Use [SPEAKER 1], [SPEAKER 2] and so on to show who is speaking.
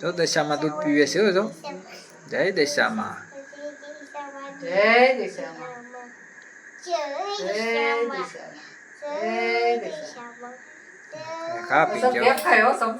[SPEAKER 1] જો દશામાં દૂધ પીવે છે જો. જય દશામાં.
[SPEAKER 2] જય દશામાં. જય દશામાં. જય દિશામાં.